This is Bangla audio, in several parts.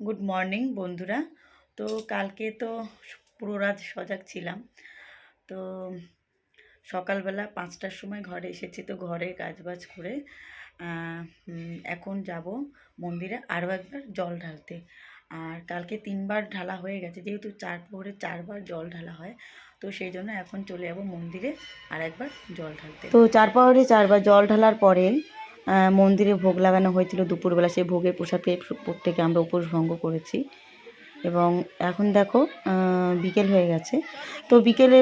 গুড মর্নিং বন্ধুরা। তো কালকে তো পুরো রাত সজাগ ছিলাম। তো সকালবেলা পাঁচটার সময় ঘরে এসেছি তো ঘরে কাজবাজ করে এখন যাব মন্দিরে আরও একবার জল ঢালতে। আর কালকে তিনবার ঢালা হয়ে গেছে, যেহেতু চার প্রহরে চারবার জল ঢালা হয়, তো সেই জন্য এখন চলে যাব মন্দিরে আর একবার জল ঢালতে। তো চার প্রহরে চারবার জল ঢালার পরে মন্দিরে ভোগ লাগানো হয়েছিল দুপুরবেলা, সেই ভোগের প্রসাদ পেয়ে প্রত্যেকে আমরা উপোস ভঙ্গ করেছি। এবং এখন দেখো বিকেল হয়ে গেছে। তো বিকেলে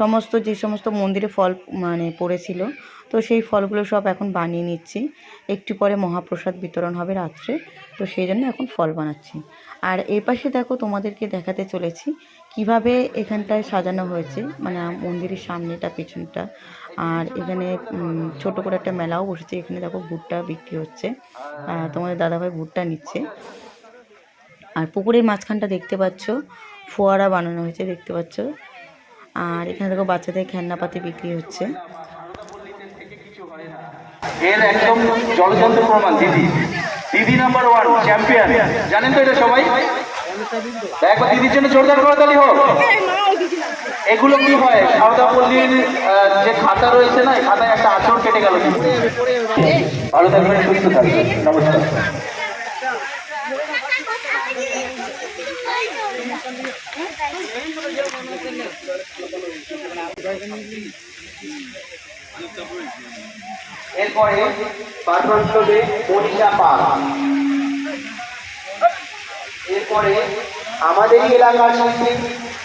সমস্ত, যে সমস্ত মন্দিরে ফল মানে পড়েছিল, তো সেই ফলগুলো সব এখন বানিয়ে নিচ্ছি। একটু পরে মহাপ্রসাদ বিতরণ হবে রাত্রে, তো সেই জন্য এখন ফল বানাচ্ছি। আর এই পাশে দেখো, তোমাদেরকে দেখাতে চলেছি কীভাবে এখানটায় সাজানো হয়েছে মানে মন্দিরের সামনেটা, পেছনটা। আর এখানে ছোট করে একটা মেলাও বসেছে। এখানে দেখো ভুট্টা বিক্রি হচ্ছে। তোমাদের দাদাভাই ভুট্টা নিচ্ছে। আর পুকুরের মাঝখানটা দেখতে পাচ্ছ, ফোয়ারা বানানো হয়েছে, দেখতে পাচ্ছ। আর এখানে দেখো বাচ্চাদের খেলনাপাতি বিক্রি হচ্ছে। দিদি। নাম্বার ওয়ান চ্যাম্পিয়ন জানেন তো এটা সবাই? দিদির জন্য জোরদার করতালি হোক। এগুলো কি হয়? সারদা পল্লীর যে খাতা রয়েছে না খাতায় একটা আচর কেটে গেল ভালো থাকবেন, সুস্থ থাকবেন। নমস্কার। এরপরে করবে মনীষা পাল। এরপরে আমাদের এলাকার শিল্পী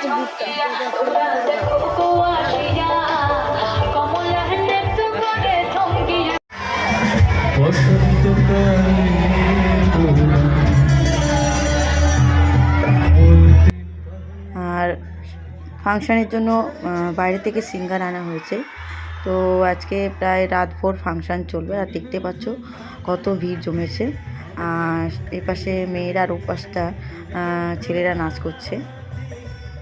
আর ফাংশানের জন্য বাইরে থেকে সিঙ্গার আনা হয়েছে। তো আজকে প্রায় রাত ভোর ফাংশান চলবে, আর দেখতে পাচ্ছ কত ভিড় জমেছে। আর এই পাশে মেয়েরা আর ওপাশটা ছেলেরা নাচ করছে।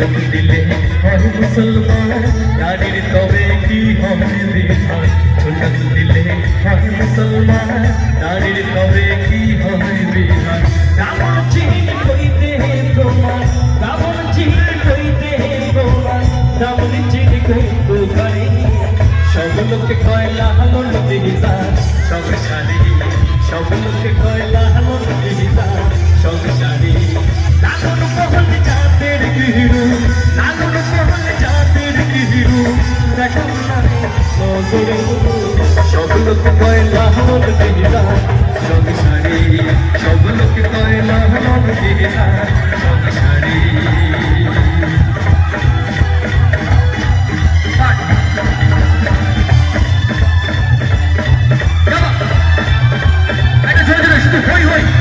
সুগত দিলে হর মুসলমান নারীর তবে কি হবে বিধান সুগত দিলে হর মুসলমান লোক কয় লাহন দিদা সংসারে সব লোক কয় লাহন দিদা সংসারে একটা জোরে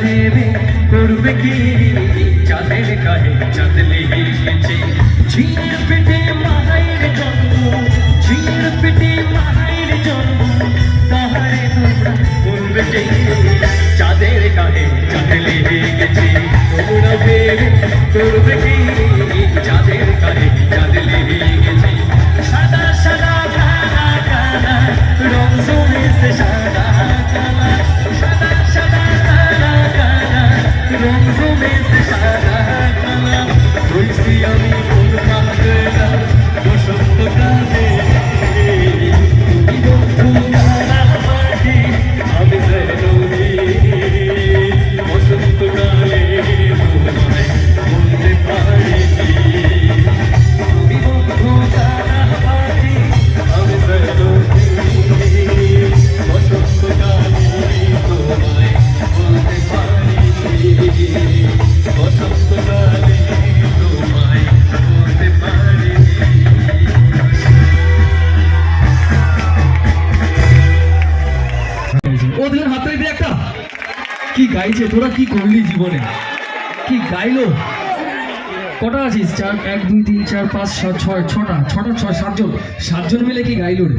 ভেবে করবে কি চাঁদের কাহে চাঁদলে পেটে মায়ের জন্ম পেটে মায়ের জন্ম তাহারে তোমরা চাঁদের কাহে চাঁদ লেগে গেছে তোমরা করবে কি গাইছে, তোরা কি করলি জীবনে? কি গাইলো? কটা আছিস? চার, এক, দুই, তিন, চার, পাঁচ, সাত, ছয়, ছটা ছটা, ছয়, সাতজন। সাতজন মিলে কি গাইলো রে?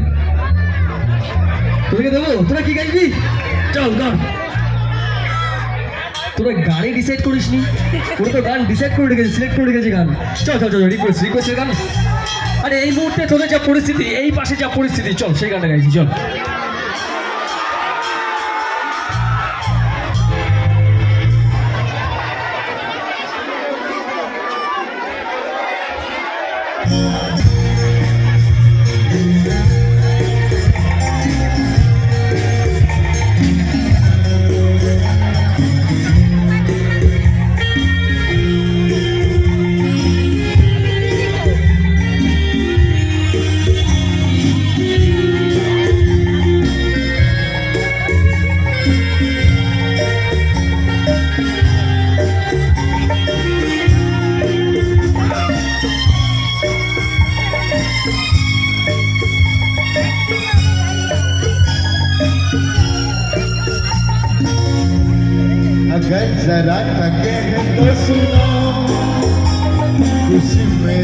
তোদেরকে দেবো? তোরা কি গাইবি? চল, গান। তোরা গানে ডিসাইড করিস নি তোরা তো গান ডিসাইড করে রেখেছিস সিলেক্ট করে রেখেছিস গান। চল চল চল রিকোয়েস্ট রিকোয়েস্টের গান। আরে, এই মুহূর্তে তোদের যা পরিস্থিতি, এই পাশে যা পরিস্থিতি, চল, সেই গানটা গাইছি, চল। Amen.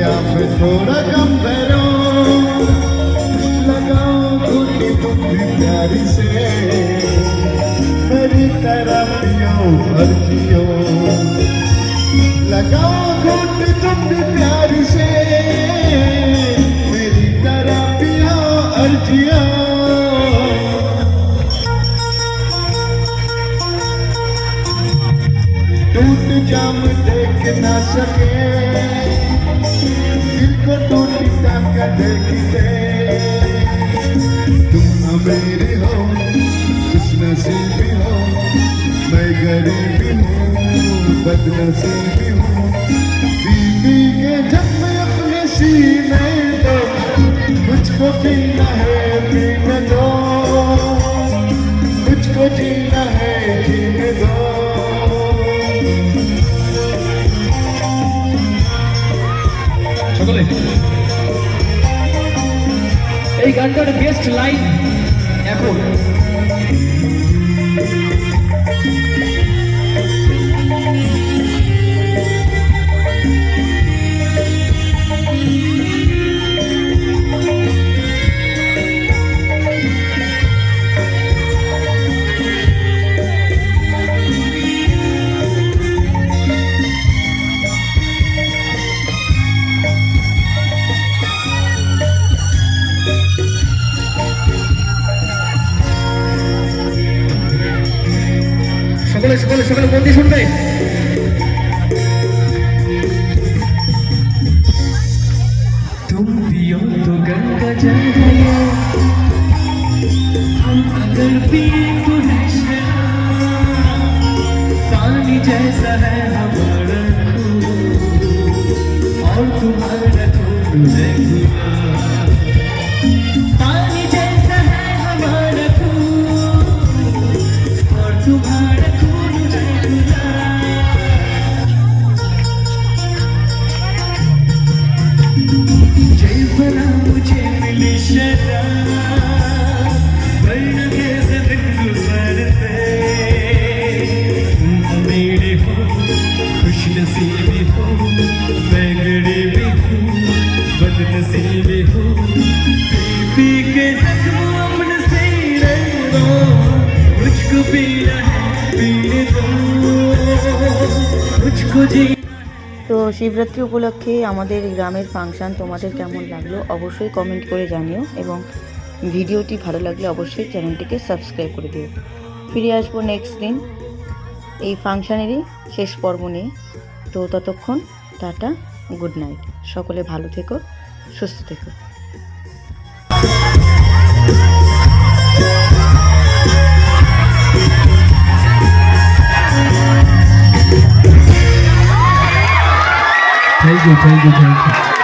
आप थोड़ा कम करो लगाओ घुटी बुद्धि प्यारी से। मेरी तरह पियो और जियो, लगाओ घुटी बुद्धि प्यारी से। मेरी तरह पियो और जियो। टूट जाम देख ना सके। दिल को टूटता का। देखते तुम अमीर हो नसीबी हो, मैं गरीबी हूँ हूँ। जब मैं अपने दो है जीना है जीने दो। সকলে এই গানটার বেস্ট লাইন এখন। সকলে সকলে সকলে মন দিয়ে শুনবে तुम पियो तो गंगा जल है हम अगर पिए तो नशा पानी जैसा है हमारा खून और तुम्हारा खून है पी के जख्म अपने से दो मुझको पीना है पीने दो मुझको जी তো শিবরাত্রি উপলক্ষে আমাদের গ্রামের ফাংশন তোমাদের কেমন লাগলো অবশ্যই কমেন্ট করে জানিও এবং ভিডিওটি ভালো লাগলে অবশ্যই চ্যানেলটিকে সাবস্ক্রাইব করে দিও ফিরে আসবো নেক্সট দিন এই ফাংশানেরই শেষ পর্ব নিয়ে তো ততক্ষণ টাটা গুড নাইট সকলে ভালো থেকো সুস্থ থেকো 谢谢，谢谢，